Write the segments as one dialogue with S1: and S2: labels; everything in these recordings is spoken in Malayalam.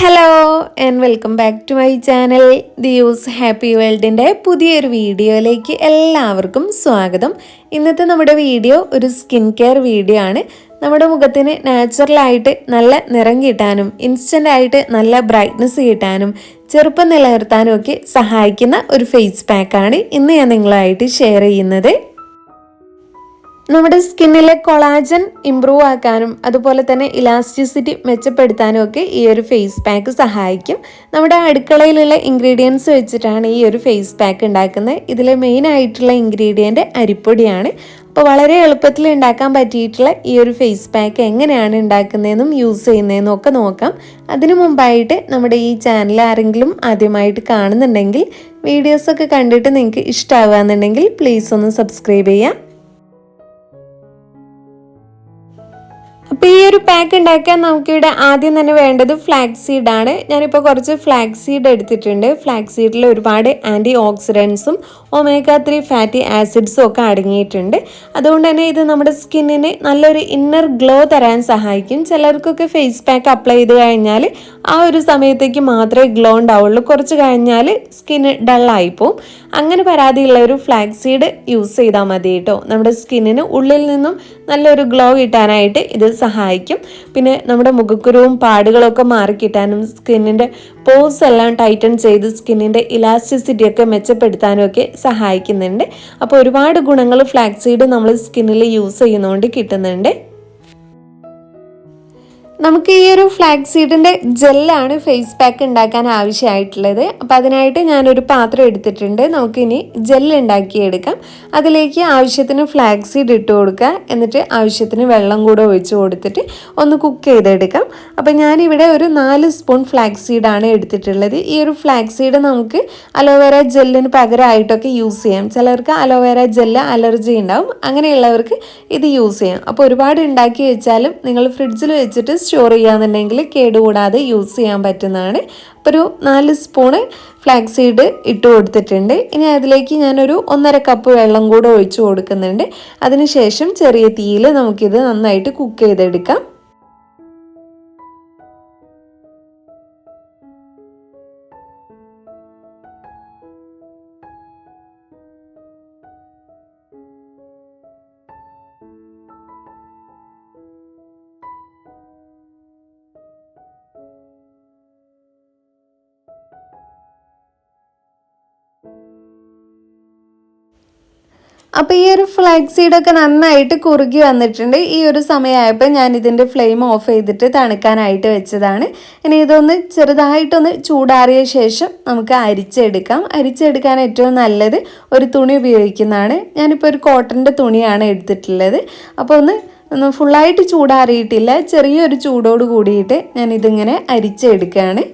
S1: Hello and welcome back to my channel the use happy വേൾഡിന്റെ പുതിയൊരു വീഡിയോയിലേക്ക് എല്ലാവർക്കും സ്വാഗതം. ഇന്നത്തെ നമ്മുടെ വീഡിയോ ഒരു സ്കിൻ കെയർ വീഡിയോ ആണ്. നമ്മുടെ മുഖത്തിന് നാച്ചുറലായിട്ട് നല്ല നിറം കിട്ടാനും ഇൻസ്റ്റന്റ് ആയിട്ട് നല്ല ബ്രൈറ്റ്നസ് കിട്ടാനും ചെറുപ്പം നിലനിർത്താനും ഒക്കെ സഹായിക്കുന്ന ഒരു ഫേസ് പാക്കാണ് ഇന്ന് ഞാൻ നിങ്ങളായിട്ട് ഷെയർ ചെയ്യുന്നത്. നമ്മുടെ സ്കിന്നിലെ കൊളാജൻ ഇമ്പ്രൂവ് ആക്കാനും അതുപോലെ തന്നെ ഇലാസ്റ്റിസിറ്റി മെച്ചപ്പെടുത്താനും ഒക്കെ ഈ ഒരു ഫേസ് പാക്ക് സഹായിക്കും. നമ്മുടെ അടുക്കളയിലുള്ള ഇൻഗ്രീഡിയൻസ് വെച്ചിട്ടാണ് ഈ ഒരു ഫേസ് പാക്ക് ഉണ്ടാക്കുന്നത്. ഇതിലെ മെയിൻ ആയിട്ടുള്ള ഇൻഗ്രീഡിയന്റ് അരിപ്പൊടിയാണ്. അപ്പോൾ വളരെ എളുപ്പത്തിൽ ഉണ്ടാക്കാൻ പറ്റിയിട്ടുള്ള ഈ ഒരു ഫേസ് പാക്ക് എങ്ങനെയാണ് ഉണ്ടാക്കുന്നതെന്നും യൂസ് ചെയ്യുന്നതെന്നും ഒക്കെ നോക്കാം. അതിനു മുമ്പായിട്ട് നമ്മുടെ ഈ ചാനൽ ആരെങ്കിലും ആദ്യമായിട്ട് കാണുന്നുണ്ടെങ്കിൽ വീഡിയോസൊക്കെ കണ്ടിട്ട് നിങ്ങൾക്ക് ഇഷ്ടമാവുകയെന്നുണ്ടെങ്കിൽ പ്ലീസ് ഒന്ന് സബ്സ്ക്രൈബ് ചെയ്യാം അപ്പോൾ ഈ ഒരു പാക്ക് ഉണ്ടാക്കാൻ നമുക്കിവിടെ ആദ്യം തന്നെ വേണ്ടത് ഫ്ലാക്സ് സീഡാണ് ഞാനിപ്പോൾ കുറച്ച് ഫ്ലാക്സ് സീഡ് എടുത്തിട്ടുണ്ട്. ഫ്ലാക്സ് സീഡിൽ ഒരുപാട് ആന്റി ഓക്സിഡൻസും ഒമേഗ ത്രീ ഫാറ്റി ആസിഡ്സും ഒക്കെ അടങ്ങിയിട്ടുണ്ട്. അതുകൊണ്ട് തന്നെ ഇത് നമ്മുടെ സ്കിന്നിന് നല്ലൊരു ഇന്നർ ഗ്ലോ തരാൻ സഹായിക്കും. ചിലർക്കൊക്കെ ഫേസ് പാക്ക് അപ്ലൈ ചെയ്ത് കഴിഞ്ഞാൽ ആ ഒരു സമയത്തേക്ക് മാത്രമേ ഗ്ലോ ഉണ്ടാവുള്ളൂ. കുറച്ച് കഴിഞ്ഞാൽ സ്കിന്ന് ഡള്ളായി പോവും. അങ്ങനെ പരാതിയുള്ള ഒരു ഫ്ലാക്സ് സീഡ് യൂസ് ചെയ്താൽ മതി കേട്ടോ. നമ്മുടെ സ്കിന്നിന് ഉള്ളിൽ നിന്നും നല്ലൊരു ഗ്ലോ കിട്ടാനായിട്ട് ഇത് സഹായിക്കും. പിന്നെ നമ്മുടെ മുഖക്കുരുവും പാടുകളൊക്കെ മാറിക്കിട്ടാനും സ്കിന്നിന്റെ പോസ് എല്ലാം ടൈറ്റൺ ചെയ്ത് സ്കിന്നിന്റെ ഇലാസ്റ്റിസിറ്റി ഒക്കെ മെച്ചപ്പെടുത്താനും ഒക്കെ സഹായിക്കുന്നുണ്ട്. അപ്പോൾ ഒരുപാട് ഗുണങ്ങൾ ഫ്ലാക്സീഡ് നമ്മൾ സ്കിന്നിൽ യൂസ് ചെയ്യുന്നതുകൊണ്ട് കിട്ടുന്നുണ്ട്. നമുക്ക് ഈ ഒരു ഫ്ലാക്സ് സീഡിന്റെ ജെല്ലാണ് ഫേസ് പാക്ക് ഉണ്ടാക്കാൻ ആവശ്യമായിട്ടുള്ളത്. അപ്പം അതിനായിട്ട് ഞാനൊരു പാത്രം എടുത്തിട്ടുണ്ട്. നമുക്കിനി ജെല്ല് ഉണ്ടാക്കിയെടുക്കാം. അതിലേക്ക് ആവശ്യത്തിന് ഫ്ലാക്സ് സീഡ് ഇട്ട് കൊടുക്കുക. എന്നിട്ട് ആവശ്യത്തിന് വെള്ളം കൂടെ ഒഴിച്ച് കൊടുത്തിട്ട് ഒന്ന് കുക്ക് ചെയ്തെടുക്കാം. അപ്പം ഞാനിവിടെ ഒരു നാല് സ്പൂൺ ഫ്ലാക്സ് സീഡാണ് എടുത്തിട്ടുള്ളത്. ഈ ഒരു ഫ്ലാക്സ് സീഡ് നമുക്ക് അലോവേര ജെല്ലിന് പകരമായിട്ടൊക്കെ യൂസ് ചെയ്യാം. ചിലർക്ക് അലോവേര ജെല്ല് അലർജി ഉണ്ടാവും. അങ്ങനെയുള്ളവർക്ക് ഇത് യൂസ് ചെയ്യാം. അപ്പോൾ ഒരുപാട് ഉണ്ടാക്കി വെച്ചാലും നിങ്ങൾ ഫ്രിഡ്ജിൽ വെച്ചിട്ട് സ്റ്റോർ ചെയ്യാന്നുണ്ടെങ്കിൽ കേടുകൂടാതെ യൂസ് ചെയ്യാൻ പറ്റുന്നതാണ്. അപ്പോൾ ഒരു നാല് സ്പൂണ് ഫ്ലാക്സ് സീഡ് ഇട്ട് കൊടുത്തിട്ടുണ്ട്. ഇനി അതിലേക്ക് ഞാനൊരു ഒന്നര കപ്പ് വെള്ളം കൂടെ ഒഴിച്ചു കൊടുക്കുന്നുണ്ട്. അതിനുശേഷം ചെറിയ തീയിൽ നമുക്കിത് നന്നായിട്ട് കുക്ക് ചെയ്തെടുക്കാം. അപ്പോൾ ഈ ഒരു ഫ്ലാക്സ് സീഡൊക്കെ നന്നായിട്ട് കുറുകി വന്നിട്ടുണ്ട്. ഈ ഒരു സമയമായപ്പോൾ ഞാൻ ഇതിന്റെ ഫ്ലെയിം ഓഫ് ചെയ്തിട്ട് തണുക്കാനായിട്ട് വെച്ചതാണ്. ഇനി ഇതൊന്ന് ചെറുതായിട്ടൊന്ന് ചൂടാറിയ ശേഷം നമുക്ക് അരിച്ചെടുക്കാം. അരിച്ചെടുക്കാൻ ഏറ്റവും നല്ലത് ഒരു തുണി ഉപയോഗിക്കുന്നതാണ്. ഞാനിപ്പോൾ ഒരു കോട്ടന്റെ തുണിയാണ് എടുത്തിട്ടുള്ളത്. അപ്പോൾ ഒന്ന് ഒന്ന് ഫുള്ളായിട്ട് ചൂടാറിയിട്ടില്ല. ചെറിയൊരു ചൂടോട് കൂടിയിട്ട് ഞാൻ ഇതിങ്ങനെ അരിച്ചെടുക്കുകയാണ്.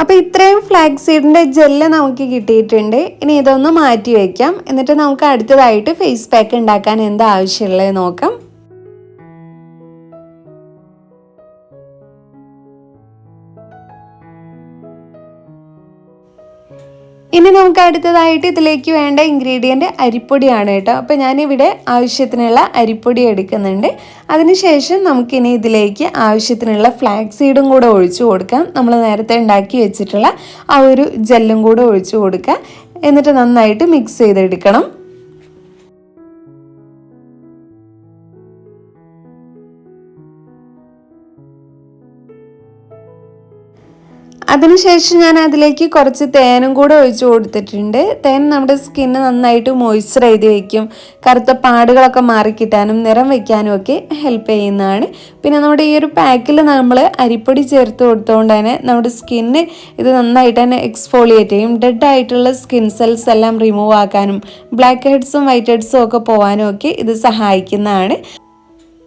S1: അപ്പോൾ ഇത്രയും ഫ്ലാക്സ് സീഡിന്റെ ജെല്ല് നമുക്ക് കിട്ടിയിട്ടുണ്ട്. ഇനി ഇതൊന്ന് മാറ്റി വയ്ക്കാം എന്നിട്ട് നമുക്ക് അടുത്തതായിട്ട് ഫേസ് പാക്ക് ഉണ്ടാക്കാൻ എന്താ ആവശ്യമുള്ളത് നോക്കാം. ഇനി നമുക്ക് അടുത്തതായിട്ട് ഇതിലേക്ക് വേണ്ട ഇൻഗ്രീഡിയന്റ് അരിപ്പൊടിയാണ് കേട്ടോ. അപ്പോൾ ഞാനിവിടെ ആവശ്യത്തിനുള്ള അരിപ്പൊടി എടുക്കുന്നുണ്ട്. അതിനുശേഷം നമുക്കിനി ഇതിലേക്ക് ആവശ്യത്തിനുള്ള ഫ്ലാക്സ് സീഡും കൂടെ ഒഴിച്ചു കൊടുക്കാം. നമ്മൾ നേരത്തെ ഉണ്ടാക്കി വെച്ചിട്ടുള്ള ആ ഒരു ജെല്ലും കൂടെ ഒഴിച്ചു കൊടുക്കുക. എന്നിട്ട് നന്നായിട്ട് മിക്സ് ചെയ്തെടുക്കണം. അതിനുശേഷം ഞാൻ അതിലേക്ക് കുറച്ച് തേനും കൂടെ ഒഴിച്ചു കൊടുത്തിട്ടുണ്ട്. തേൻ നമ്മുടെ സ്കിന്ന് നന്നായിട്ട് മോയ്സ്ചർ ചെയ്ത് വയ്ക്കും കറുത്ത പാടുകളൊക്കെ മാറിക്കിട്ടാനും നിറം വയ്ക്കാനും ഒക്കെ ഹെൽപ്പ് ചെയ്യുന്നതാണ്. പിന്നെ നമ്മുടെ ഈ ഒരു പാക്കിൽ നമ്മൾ അരിപ്പൊടി ചേർത്ത് കൊടുത്തുകൊണ്ട് തന്നെ നമ്മുടെ സ്കിന്ന് ഇത് നന്നായിട്ട് തന്നെ എക്സ്ഫോളിയേറ്റ് ചെയ്യും. ഡെഡ് ആയിട്ടുള്ള സ്കിൻ സെൽസ് എല്ലാം റിമൂവ് ആക്കാനും ബ്ലാക്ക് ഹെഡ്സും വൈറ്റ് ഹെഡ്സും ഒക്കെ പോകാനും ഒക്കെ ഇത് സഹായിക്കുന്നതാണ്.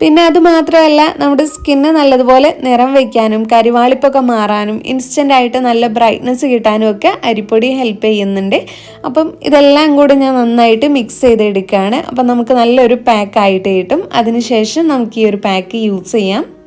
S1: പിന്നെ അത് മാത്രമല്ല നമ്മുടെ സ്കിന്ന് നല്ലതുപോലെ നിറം വയ്ക്കാനും കരിവാളിപ്പൊക്കെ മാറാനും ഇൻസ്റ്റന്റ് ആയിട്ട് നല്ല ബ്രൈറ്റ്നസ് കിട്ടാനും ഒക്കെ അരിപ്പൊടി ഹെൽപ്പ് ചെയ്യുന്നുണ്ട്. അപ്പം ഇതെല്ലാം കൂടെ ഞാൻ നന്നായിട്ട് മിക്സ് ചെയ്തെടുക്കുകയാണ്. അപ്പം നമുക്ക് നല്ലൊരു പാക്ക് ആയിട്ട് കിട്ടും. അതിനുശേഷം നമുക്ക് ഈ ഒരു പാക്ക് യൂസ് ചെയ്യാം.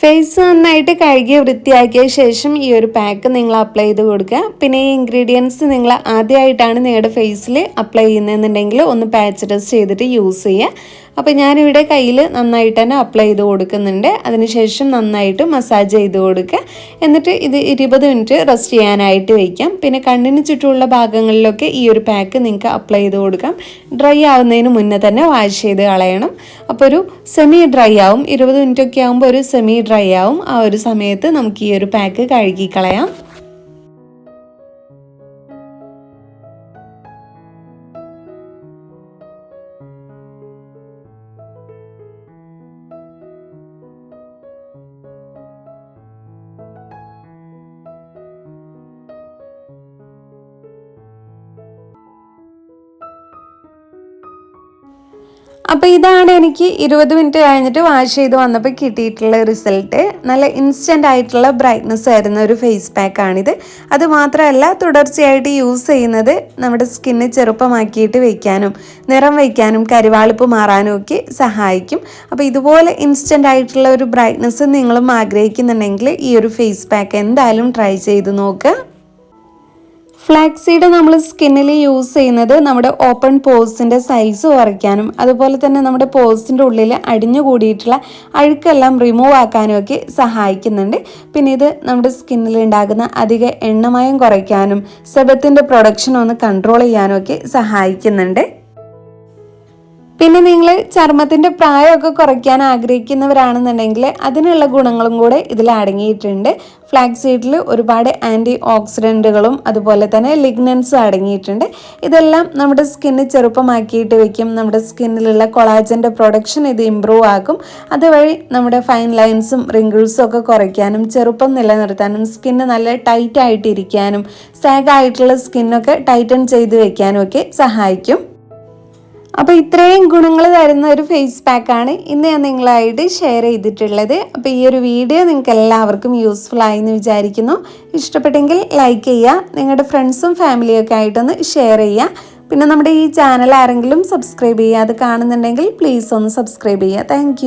S1: ഫേസ് നന്നായിട്ട് കഴുകി വൃത്തിയാക്കിയ ശേഷം ഈ ഒരു പാക്ക് നിങ്ങൾ അപ്ലൈ ചെയ്ത് കൊടുക്കുക. പിന്നെ ഈ ഇൻഗ്രീഡിയൻസ് നിങ്ങൾ ആദ്യമായിട്ടാണ് നിങ്ങളുടെ ഫേസിൽ അപ്ലൈ ചെയ്യുന്നതെന്നുണ്ടെങ്കിൽ ഒന്ന് പാച്ച് ടെസ്റ്റ് ചെയ്തിട്ട് യൂസ് ചെയ്യുക. അപ്പോൾ ഞാനിവിടെ കയ്യിൽ നന്നായിട്ട് തന്നെ അപ്ലൈ ചെയ്ത് കൊടുക്കുന്നുണ്ട്. അതിനുശേഷം നന്നായിട്ട് മസാജ് ചെയ്ത് കൊടുക്കുക. എന്നിട്ട് ഇത് ഇരുപത് മിനിറ്റ് റെസ്റ്റ് ചെയ്യാനായിട്ട് വയ്ക്കാം പിന്നെ കണ്ണിന് ചുറ്റുമുള്ള ഭാഗങ്ങളിലൊക്കെ ഈ ഒരു പാക്ക് നിങ്ങൾക്ക് അപ്ലൈ ചെയ്ത് കൊടുക്കാം. ഡ്രൈ ആവുന്നതിന് മുന്നേ തന്നെ വാഷ് ചെയ്ത് കളയണം. അപ്പോൾ ഒരു സെമി ഡ്രൈ ആവും. ഇരുപത് മിനിറ്റ് ഒക്കെ ആകുമ്പോൾ ഒരു സെമി ഡ്രൈ ആവും. ആ ഒരു സമയത്ത് നമുക്ക് ഈ ഒരു പാക്ക് കഴുകി കളയാം. അപ്പോൾ ഇതാണ് എനിക്ക് ഇരുപത് മിനിറ്റ് കഴിഞ്ഞിട്ട് വാഷ് ചെയ്ത് വന്നപ്പോൾ കിട്ടിയിട്ടുള്ള റിസൾട്ട് നല്ല ഇൻസ്റ്റന്റ് ആയിട്ടുള്ള ബ്രൈറ്റ്നസ് ആയിരുന്ന ഒരു ഫേസ് പാക്കാണിത് അത് മാത്രമല്ല തുടർച്ചയായിട്ട് യൂസ് ചെയ്യുന്നത് നമ്മുടെ സ്കിന്ന് ചെറുപ്പമാക്കിയിട്ട് വയ്ക്കാനും നിറം വയ്ക്കാനും കരിവാളിപ്പ് മാറാനും ഒക്കെ സഹായിക്കും. അപ്പോൾ ഇതുപോലെ ഇൻസ്റ്റന്റ് ആയിട്ടുള്ള ഒരു ബ്രൈറ്റ്നസ് നിങ്ങളും ആഗ്രഹിക്കുന്നുണ്ടെങ്കിൽ ഈ ഒരു ഫേസ് പാക്ക് എന്തായാലും ട്രൈ ചെയ്ത് നോക്കുക ഫ്ലാക്സീഡ് നമ്മൾ സ്കിന്നിൽ യൂസ് ചെയ്യുന്നത് നമ്മുടെ ഓപ്പൺ പോസിന്റെ സൈസ് കുറയ്ക്കാനും അതുപോലെ തന്നെ നമ്മുടെ പോസിന്റെ ഉള്ളിൽ അടിഞ്ഞു കൂടിയിട്ടുള്ള അഴുക്കെല്ലാം റിമൂവ് ആക്കാനും ഒക്കെ സഹായിക്കുന്നുണ്ട്. പിന്നെ ഇത് നമ്മുടെ സ്കിന്നിൽ ഉണ്ടാകുന്ന അധിക എണ്ണമയം കുറയ്ക്കാനും സെബത്തിന്റെ പ്രൊഡക്ഷൻ ഒന്ന് കൺട്രോൾ ചെയ്യാനും ഒക്കെ സഹായിക്കുന്നുണ്ട്. പിന്നെ നിങ്ങൾ ചർമ്മത്തിന്റെ പ്രായമൊക്കെ കുറയ്ക്കാൻ ആഗ്രഹിക്കുന്നവരാണെന്നുണ്ടെങ്കിൽ അതിനുള്ള ഗുണങ്ങളും കൂടെ ഇതിൽ അടങ്ങിയിട്ടുണ്ട്. ഫ്ലാക്സ് സീഡിൽ ഒരുപാട് ആന്റി ഓക്സിഡന്റുകളും അതുപോലെ തന്നെ ലിഗ്നൻസും അടങ്ങിയിട്ടുണ്ട്. ഇതെല്ലാം നമ്മുടെ സ്കിന്ന് ചെറുപ്പമാക്കിയിട്ട് വെക്കും. നമ്മുടെ സ്കിന്നിലുള്ള കൊളാജന്റെ പ്രൊഡക്ഷൻ ഇത് ഇമ്പ്രൂവ് ആക്കും. അതുവഴി നമ്മുടെ ഫൈൻ ലൈൻസും റിങ്കിൾസും ഒക്കെ കുറയ്ക്കാനും ചെറുപ്പം നിലനിർത്താനും സ്കിന്ന് നല്ല ടൈറ്റായിട്ടിരിക്കാനും സാഗായിട്ടുള്ള സ്കിന്നൊക്കെ ടൈറ്റൺ ചെയ്ത് വെക്കാനും ഒക്കെ സഹായിക്കും. അപ്പോൾ ഇത്രയും ഗുണങ്ങൾ തരുന്ന ഒരു ഫേസ് പാക്കാണ് ഇന്ന് ഞാൻ നിങ്ങളായിട്ട് ഷെയർ ചെയ്തിട്ടുള്ളത്. അപ്പോൾ ഈ ഒരു വീഡിയോ നിങ്ങൾക്ക് എല്ലാവർക്കും യൂസ്ഫുൾ ആയി എന്ന് വിചാരിക്കുന്നു. ഇഷ്ടപ്പെട്ടെങ്കിൽ ലൈക്ക് ചെയ്യുക നിങ്ങളുടെ ഫ്രണ്ട്സും ഫാമിലിയൊക്കെ ആയിട്ടൊന്ന് ഷെയർ ചെയ്യുക. പിന്നെ നമ്മുടെ ഈ ചാനൽ ആരെങ്കിലും സബ്സ്ക്രൈബ് ചെയ്യുക അത് കാണുന്നുണ്ടെങ്കിൽ പ്ലീസ് ഒന്ന് സബ്സ്ക്രൈബ് ചെയ്യുക. താങ്ക്